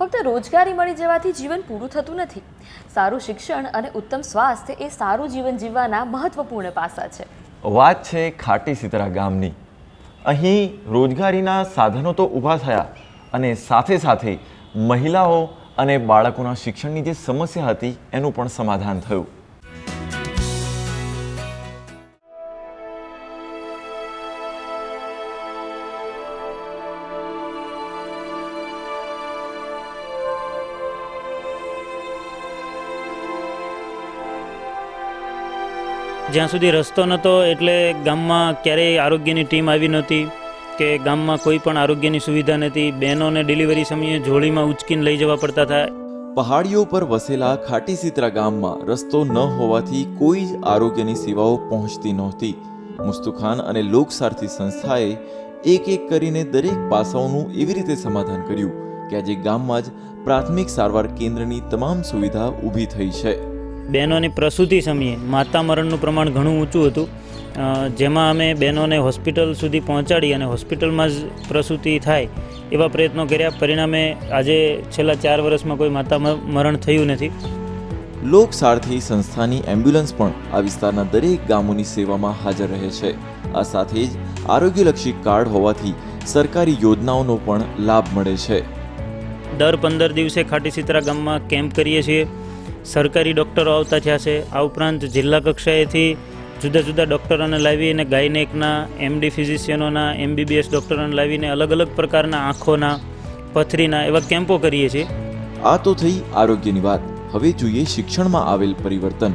ફક્ત રોજગારી મળી જવાથી જીવન પૂરું થતું નથી. સારું શિક્ષણ અને ઉત્તમ સ્વાસ્થ્ય એ સારું જીવન જીવવાના મહત્વપૂર્ણ પાસા છે. વાત છે ખાટી સિતરા ગામની. અહીં રોજગારીના સાધનો તો ઊભા થયા અને સાથે સાથે મહિલાઓ અને બાળકોના શિક્ષણની જે સમસ્યા હતી એનું પણ સમાધાન થયું. જ્યાં સુધી રસ્તો નહોતો એટલે ગામમાં ક્યારેય આરોગ્યની ટીમ આવી નહોતી કે ગામમાં કોઈ પણ આરોગ્યની સુવિધા નથી બહેનોને ડિલિવરી સમયે જોડીમાં ઉચકીને લઈ જવા પડતા હતા. પહાડીઓ પર વસેલા ખાટી સિત્રા ગામમાં રસ્તો ન હોવાથી કોઈ જ આરોગ્યની સેવાઓ પહોંચતી નહોતી. મુસ્તુખાન અને લોકસારથી સંસ્થાએ એક એક કરીને દરેક પાસાઓનું એવી રીતે સમાધાન કર્યું કે આજે ગામમાં જ પ્રાથમિક સારવાર કેન્દ્રની તમામ સુવિધા ઊભી થઈ છે. બહેનોની પ્રસૂતિ સમયે માતા મરણનું પ્રમાણ ઘણું ઊંચું હતું. જેમાં અમે બહેનોને હોસ્પિટલ સુધી પહોંચાડી અને હોસ્પિટલમાં જ પ્રસૂતિ થાય એવા પ્રયત્નો કર્યા. પરિણામે આજે છેલ્લા ચાર વર્ષમાં કોઈ માતા મરણ થયું નથી. લોકસારથી સંસ્થાની એમ્બ્યુલન્સ પણ આ વિસ્તારના દરેક ગામોની સેવામાં હાજર રહે છે. આ સાથે જ આરોગ્યલક્ષી કાર્ડ હોવાથી સરકારી યોજનાઓનો પણ લાભ મળે છે. દર પંદર દિવસે ખાટી સિતરા ગામમાં કેમ્પ કરીએ છીએ. સરકારી ડૉક્ટરો આવતા થયા છે. આ ઉપરાંત જિલ્લા કક્ષાએથી જુદા જુદા ડૉક્ટરોને લાવી અને ગાયનેકના એમડી ફિઝિશિયનોના એમબીબીએસ ડૉક્ટરોને લાવીને અલગ અલગ પ્રકારના આંખોના, પથરીના એવા કેમ્પો કરીએ છીએ. આ તો થઈ આરોગ્યની વાત. હવે જોઈએ શિક્ષણમાં આવેલ પરિવર્તન.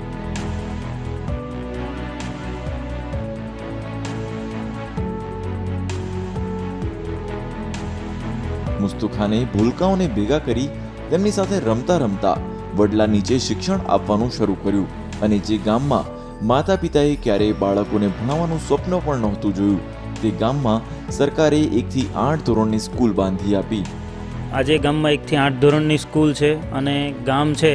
મુસ્તુખાને ભૂલકાઓને ભેગા કરી તેમની સાથે રમતા રમતા વડલા નીચે શિક્ષણ આપવાનું શરૂ કર્યું અને જે ગામમાં માતા પિતાએ ક્યારેય બાળકોને ભણાવવાનું સ્વપ્ન પણ નહોતું જોયું, તે ગામમાં સરકારે એકથી આઠ ધોરણની સ્કૂલ બાંધી આપી. આજે ગામમાં એકથી આઠ ધોરણની સ્કૂલ છે અને ગામ છે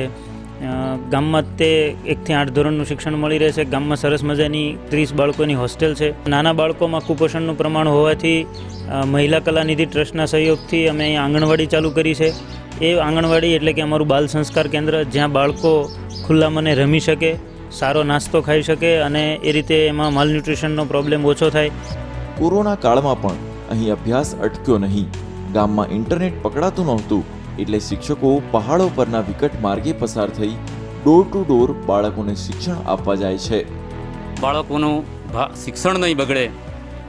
ગામમાં તે એકથી આઠ ધોરણનું શિક્ષણ મળી રહે છે ગામમાં સરસ મજાની ત્રીસ બાળકોની હોસ્ટેલ છે. નાના બાળકોમાં કુપોષણનું પ્રમાણ હોવાથી મહિલા કલાનિધિ ટ્રસ્ટના સહયોગથી અમે અહીં આંગણવાડી ચાલુ કરી છે. એ આંગણવાડી એટલે કે અમારું બાલ સંસ્કાર કેન્દ્ર જ્યાં બાળકો ખુલ્લા મને રમી શકે સારો નાસ્તો ખાઈ શકે અને એ રીતે એમાં માલન્યુટ્રિશનનો પ્રોબ્લેમ ઓછો થાય. કોરોના કાળમાં પણ અહીં અભ્યાસ અટક્યો નહીં. ગામમાં ઇન્ટરનેટ પકડાતું નહોતું એટલે શિક્ષકો પહાડો પરના વિકટ માર્ગે પસાર થઈ ડોર ટુ ડોર બાળકોને શિક્ષણ આપવા જાય છે. બાળકોનું ભા- શિક્ષણ નહીં બગડે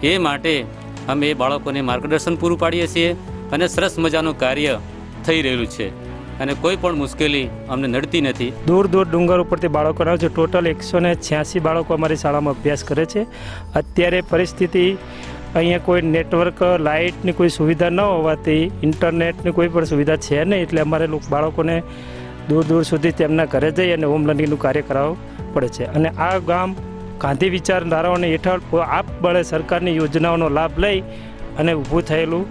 એ માટે અમે એ બાળકોને માર્ગદર્શન પૂરું પાડીએ છીએ અને સરસ મજાનું કાર્ય થઈ રહેલું છે. અને કોઈ પણ મુશ્કેલી અમને નડતી નથી. દૂર દૂર ડુંગર ઉપરથી બાળકો આવે છે. ટોટલ એકસો ને છ્યાસી બાળકો અમારી શાળામાં અભ્યાસ કરે છે. અત્યારે પરિસ્થિતિ અહીંયા કોઈ નેટવર્ક લાઇટની કોઈ સુવિધા ન હોવાથી ઇન્ટરનેટની કોઈ પણ સુવિધા છે નહીં. એટલે અમારે બાળકોને દૂર દૂર સુધી તેમના ઘરે જઈ અને હોમ લર્નિંગનું કાર્ય કરાવવું પડે છે. અને આ ગામ ગાંધી વિચારધારાઓને હેઠળ આપ બળે સરકારની યોજનાઓનો લાભ લઈ અને ઊભું થયેલું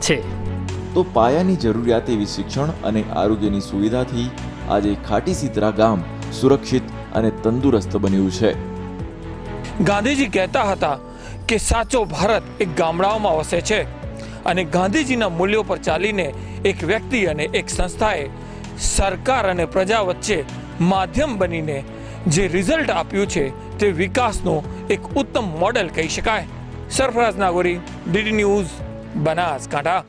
છે. તો પાયાની જરૂરિયાત એવી શિક્ષણ અને આરોગ્યની સુવિધાથી આજે ખાટી સિતરા ગામ સુરક્ષિત અને તંદુરસ્ત બન્યું છે. ગાંધીજી કહેતા હતા કે સાચો ભારત એક ગામડાઓમાં વસે છે અને ગાંધીજીના મૂલ્યો પર ચાલીને એક વ્યક્તિ અને એક સંસ્થાએ સરકાર અને પ્રજા વચ્ચે માધ્યમ બનીને જે રિઝલ્ટ આપ્યું છે તે વિકાસનો એક ઉત્તમ મોડેલ કહી શકાય. Sarfaraz Nagori, DD news, Banaskantha.